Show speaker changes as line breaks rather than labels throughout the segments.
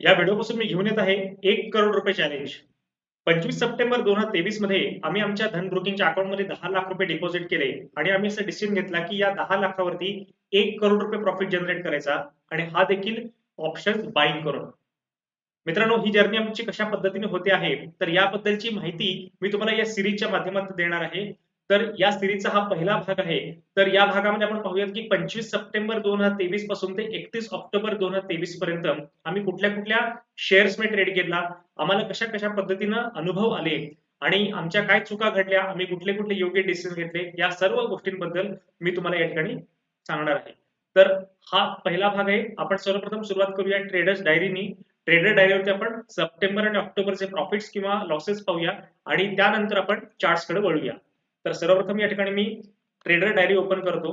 या व्हिडिओपासून मी घेऊन येत आहे एक करोड रुपये चॅलेंज पंचवीस सप्टेंबर दोन हजार तेवीसमध्ये आम्ही आमच्या धन ब्रोकिंगच्या अकाउंटमध्ये दहा लाख रुपये डिपॉझिट केले आणि आम्ही असं डिसिजन घेतला की या दहा लाखावरती एक करोड रुपये प्रॉफिट जनरेट करायचा आणि हा देखील ऑप्शन बाईंग करून. मित्रांनो ही जर्नी आमची कशा पद्धतीने होते आहे? तर याबद्दलची माहिती मी तुम्हाला या सिरीजच्या माध्यमातून देणार आहे. तर या सिरीजचा हा पहिला भाग आहे. तर या भागामध्ये आपण पाहूयात की पंचवीस सप्टेंबर दोन हजार तेवीसपासून ते एकतीस ऑक्टोबर दोन हजार तेवीस पर्यंत आम्ही कुठल्या कुठल्या शेअर्समध्ये ट्रेड केला आम्हाला कशा कशा पद्धतीनं अनुभव आले आणि आमच्या काय चुका घडल्या आम्ही कुठले कुठले योग्य डिसिजन घेतले या सर्व गोष्टींबद्दल मी तुम्हाला या ठिकाणी सांगणार आहे. तर हा पहिला भाग आहे. आपण सर्वप्रथम सुरुवात करूया ट्रेडर्स डायरीनी ट्रेडर डायरीवरती आपण सप्टेंबर आणि ऑक्टोबरचे प्रॉफिट्स किंवा लॉसेस पाहूया आणि त्यानंतर आपण चार्ट्सकडे वळूया. तर सर्वप्रथम या ठिकाणी मी ट्रेडर डायरी ओपन करतो.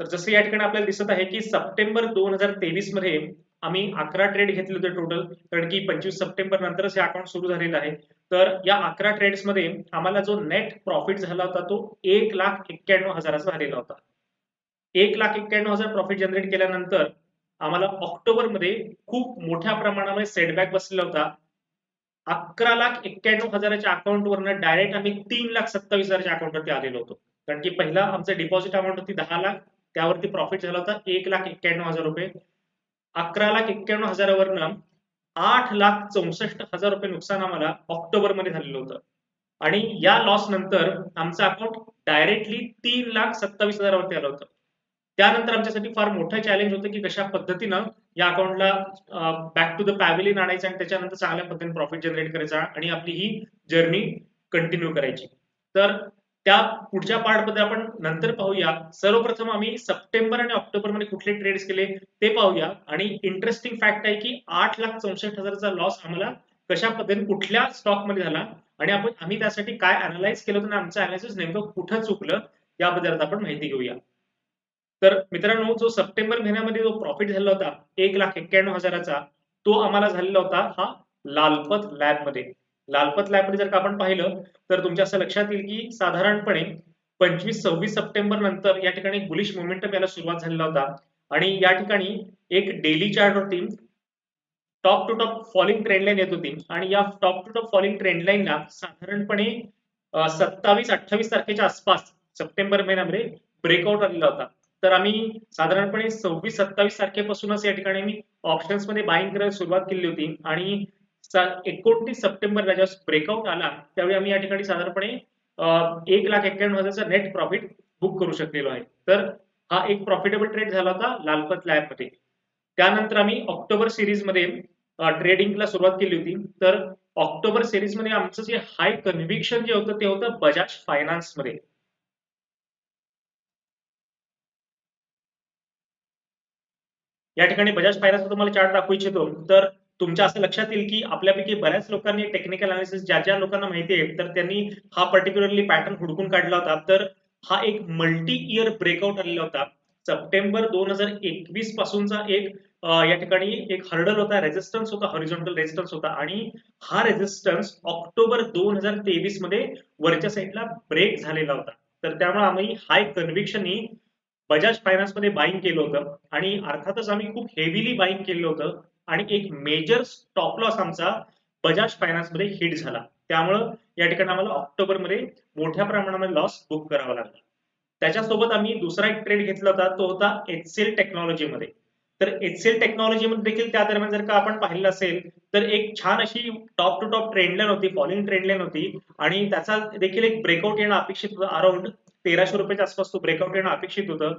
तर जसं या ठिकाणी आपल्याला दिसत आहे की सप्टेंबर दोन हजार तेवीसमध्ये आम्ही अकरा ट्रेड घेतले होते टोटल कारण की पंचवीस सप्टेंबर नंतरच हे अकाउंट सुरू झालेलं आहे. तर या अकरा ट्रेड्समध्ये आम्हाला जो नेट प्रॉफिट झाला होता तो एक लाख एक्क्याण्णव हजाराचा झालेला होता. एक लाख एक्क्याण्णव हजार प्रॉफिट जनरेट केल्यानंतर आम्हाला ऑक्टोबरमध्ये खूप मोठ्या प्रमाणामध्ये सेटबॅक बसलेला होता. अकरा लाख एक्क्याण्णव हजाराच्या अकाउंटवरनं डायरेक्ट आम्ही तीन लाख सत्तावीस हजाराच्या अकाउंटवरती आलेलो होतो. कारण की पहिला आमचं डिपॉझिट अमाऊंट होती दहा लाख त्यावरती प्रॉफिट झाला होता एक लाख एक्क्याण्णव हजार रुपये. अकरा लाख एक्क्याण्णव हजारावरनं आठ लाख चौसष्ट हजार रुपये नुकसान आम्हाला ऑक्टोबरमध्ये झालेलं होतं. आणि या लॉस नंतर आमचं अकाउंट डायरेक्टली तीन लाख सत्तावीस हजारावरती आलं होतं. त्यानंतर आमच्यासाठी फार मोठं चॅलेंज होतं की कशा पद्धतीनं या अकाउंटला बॅक टू द पॅव्हिलियन आणायचं आणि त्याच्यानंतर चांगल्या पद्धतीने प्रॉफिट जनरेट करायचा आणि आपली ही जर्नी कंटिन्यू करायची. तर त्या पुढच्या पार्टमध्ये आपण नंतर पाहूया. सर्वप्रथम आम्ही सप्टेंबर आणि ऑक्टोबरमध्ये कुठले ट्रेड्स केले ते पाहूया. आणि इंटरेस्टिंग फॅक्ट आहे की आठ लाख चौसष्ट हजारचा लॉस आम्हाला कशा पद्धतीने कुठल्या स्टॉकमध्ये झाला आणि आपण आम्ही त्यासाठी काय अनालाइज केलं होतं आणि आमचं अनालिसिस नेमकं कुठं चुकलं याबद्दल आपण माहिती घेऊया. तर मित्रांनो जो सप्टेंबर महिन्यामध्ये जो प्रॉफिट झाला होता एक लाख एक्क्याण्णव हजाराचा तो आम्हाला झालेला होता हा लालपत लॅबमध्ये. लालपत लॅबमध्ये जर का आपण पाहिलं तर तुमच्या असं लक्षात येईल की साधारणपणे पंचवीस सव्वीस सप्टेंबर नंतर या ठिकाणी बुलिश मोमेंटम याला सुरुवात झालेला होता. आणि या ठिकाणी एक डेली चार्ट होती. Top to top falling trend line येत होती. आणि या टॉप टू टॉप फॉलिंग ट्रेंडलाईनला साधारणपणे सत्तावीस अठ्ठावीस तारखेच्या आसपास सप्टेंबर महिन्यामध्ये ब्रेकआउट आलेला होता. तर आम्ही साधारणपणे सव्वीस सत्तावीस तारखेपासूनच या ठिकाणी मी ऑप्शन्समध्ये बाईंग करायला सुरुवात केली होती. आणि एकोणतीस सप्टेंबरला जेव्हा ब्रेकआउट आला त्यावेळी आम्ही या ठिकाणी साधारणपणे एक लाख एक्क्याण्णव हजारचा नेट प्रॉफिट बुक करू शकलेलो आहे. तर हा एक प्रॉफिटेबल ट्रेड झाला होता लालपत लॅबमध्ये. त्यानंतर आम्ही ऑक्टोबर सिरीजमध्ये ट्रेडिंगला सुरुवात केली होती. तर ऑक्टोबर सिरीजमध्ये आमचं जे हाय कन्व्हिक्शन जे होतं ते होतं बजाज फायनान्स या ठिकाणी बजाज फायनान्स तुम्हाला चार्ट दाखवू इच्छितो. तर तुमच्या असं लक्षात येईल की आपल्यापैकी बऱ्याच लोकांनी टेक्निकल अनालिसिस ज्या ज्या लोकांना माहिती आहे तर त्यांनी हा पर्टिक्युलरली पॅटर्न हुडकून काढला होता. तर हा एक मल्टी इयर ब्रेकआउट आलेला होता. सप्टेंबर दोन हजार एकवीस पासूनचा एक या ठिकाणी एक हर्डल होता रेजिस्टन्स होता हॉरिझॉन्टल रेजिस्टन्स होता. आणि हा रेजिस्टन्स ऑक्टोबर दोन हजार तेवीसमध्ये वरच्या साईडला ब्रेक झालेला होता. तर त्यामुळे आम्ही हाय कन्व्हिक्शननी बजाज फायनान्समध्ये बाईंग केलं होतं. आणि अर्थातच आम्ही खूप हेवीली बाईंग केलं होतं. आणि एक मेजर स्टॉप लॉस आमचा बजाज फायनान्समध्ये हिट झाला. त्यामुळं या ठिकाणी आम्हाला ऑक्टोबरमध्ये मोठ्या प्रमाणामध्ये लॉस बुक करावा लागला. त्याच्यासोबत आम्ही दुसरा एक ट्रेड घेतला होता. तो होता एचसीएल टेक्नॉलॉजी मध्ये. तर एचसीएल टेक्नॉलॉजी मध्ये देखील त्या दरम्यान जर का आपण पाहिलं असेल तर एक छान अशी टॉप टू टॉप ट्रेंडलाईन होती फॉलिंग ट्रेंडलाईन होती. आणि त्याचा देखील एक ब्रेकआउट येणं अपेक्षित होतं अराउंड तेराशे रुपयाच्या आसपास तो ब्रेकआउट येणं अपेक्षित होतं.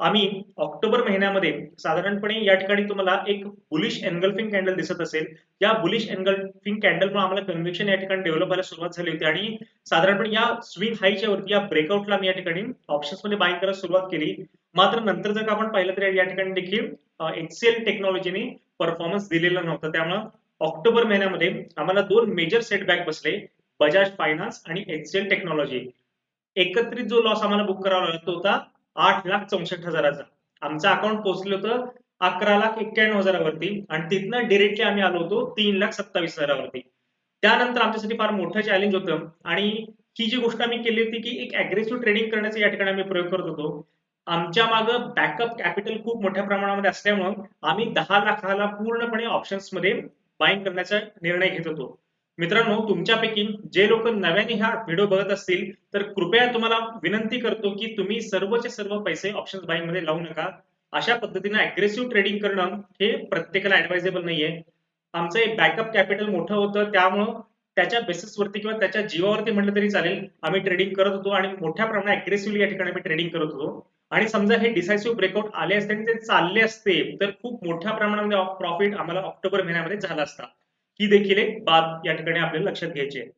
आम्ही ऑक्टोबर महिन्यामध्ये साधारणपणे या ठिकाणी तुम्हाला एक बुलिश एनगल्फिंग कॅन्डल दिसत असेल. या बुलिश एनगल्फिंग कॅन्डलमुळे आम्हाला कन्व्हिक्शन या ठिकाणी डेव्हलप व्हायला सुरुवात झाली होती आणि साधारणपणे या स्विंग हायच्या वरती या ब्रेकआउटला मी या ठिकाणी ऑप्शन्समध्ये बाईंग करायला सुरुवात केली. मात्र नंतर जर का आपण पाहिलं तर या ठिकाणी देखील एक्सेल टेक्नॉलॉजीने परफॉर्मन्स दिलेला नव्हता. त्यामुळे ऑक्टोबर महिन्यामध्ये आम्हाला दोन मेजर सेटबॅक बसले. बजाज फायनान्स आणि एक्सेल टेक्नॉलॉजी एकत्रित जो लॉस आम्हाला बुक करावा लागतो होता आठ लाख चौसष्ट हजाराचा. आमचं अकाउंट पोहोचलं होतं अकरा लाख एक्क्याण्णव हजारावरती आणि तिथनं डिरेक्टली आम्ही आलो होतो तीन लाख सत्तावीस हजारावरती. त्यानंतर आमच्यासाठी फार मोठं चॅलेंज होतं आणि ही जी गोष्ट आम्ही केली होती की एक अग्रेसिव्ह ट्रेडिंग करण्याचा या ठिकाणी आम्ही प्रयोग करत होतो. आमच्या मागं बॅकअप कॅपिटल खूप मोठ्या प्रमाणामध्ये असल्यामुळं आम्ही दहा लाखाला पूर्णपणे ऑप्शन्समध्ये बाईंग करण्याचा निर्णय घेत होतो. मित्रांनो तुमच्यापैकी जे लोक नव्याने हा व्हिडिओ बघत असतील तर कृपया तुम्हाला विनंती करतो की तुम्ही सर्वचे सर्व पैसे ऑप्शन बाईंगमध्ये लावू नका. अशा पद्धतीने अग्रेसिव्ह ट्रेडिंग करणं हे प्रत्येकाला ऍडवायझेबल नाहीये. आमचं एक बॅकअप कॅपिटल मोठं होतं त्यामुळं त्याच्या बेसिसवरती किंवा त्याच्या जीवावरती म्हटलं तरी चालेल आम्ही ट्रेडिंग करत होतो आणि मोठ्या प्रमाणात अग्रेसिव्हली या ठिकाणी आम्ही ट्रेडिंग करत होतो. आणि समजा हे डिसायसिव्ह ब्रेकआउट आले असते आणि ते चालले असते तर खूप मोठ्या प्रमाणामध्ये प्रॉफिट आम्हाला ऑक्टोबर महिन्यामध्ये झाला असता. ही देखील एक बाब या ठिकाणी आपल्याला लक्षात घ्यायची आहे.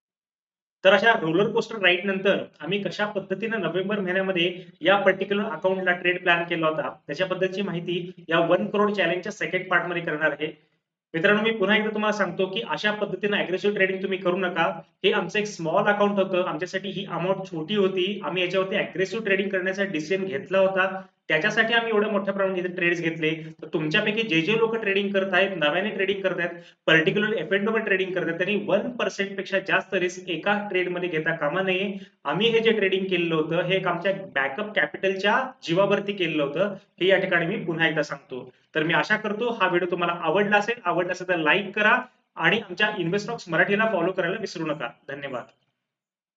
तर अशा रोलर कोस्टर राईड नंतर आम्ही कशा पद्धतीने नोव्हेंबर महिन्यामध्ये या पर्टिक्युलर अकाउंटला ट्रेड प्लॅन केला होता त्याच्याबद्दलची माहिती या वन करोड चॅलेंजच्या सेकंड पार्टमध्ये करणार आहे. मित्रांनो मी पुन्हा एकदा तुम्हाला सांगतो की अशा पद्धतीने अग्रेसिव्ह ट्रेडिंग तुम्ही करू नका. हे आमचं एक स्मॉल अकाउंट होतं. आमच्यासाठी ही अमाऊंट छोटी होती. आम्ही याच्यावरती अग्रेसिव्ह ट्रेडिंग करण्याचा डिसिजन घेतला होता. त्याच्यासाठी आम्ही एवढ्या मोठ्या प्रमाणात इथे ट्रेड्स घेतले. तर तुमच्यापैकी जे जे लोक ट्रेडिंग करत आहेत नव्याने ट्रेडिंग करत आहेत पर्टिक्युलर एफ ट्रेडिंग करत आहेत त्यांनी वन पर्सेंटपेक्षा जास्त रिस्क एका ट्रेडमध्ये घेता कामा नये. आम्ही हे जे ट्रेडिंग केलेलं होतं हे एक आमच्या बॅकअप कॅपिटलच्या जीवावरती केलेलं होतं. हे या ठिकाणी मी पुन्हा एकदा सांगतो. तर मी आशा करतो हा व्हिडिओ तुम्हाला आवडला असेल. आवडला असेल तर लाईक करा आणि आमच्या इन्व्हेस्टॉक्स मराठीला फॉलो करायला विसरू नका. धन्यवाद.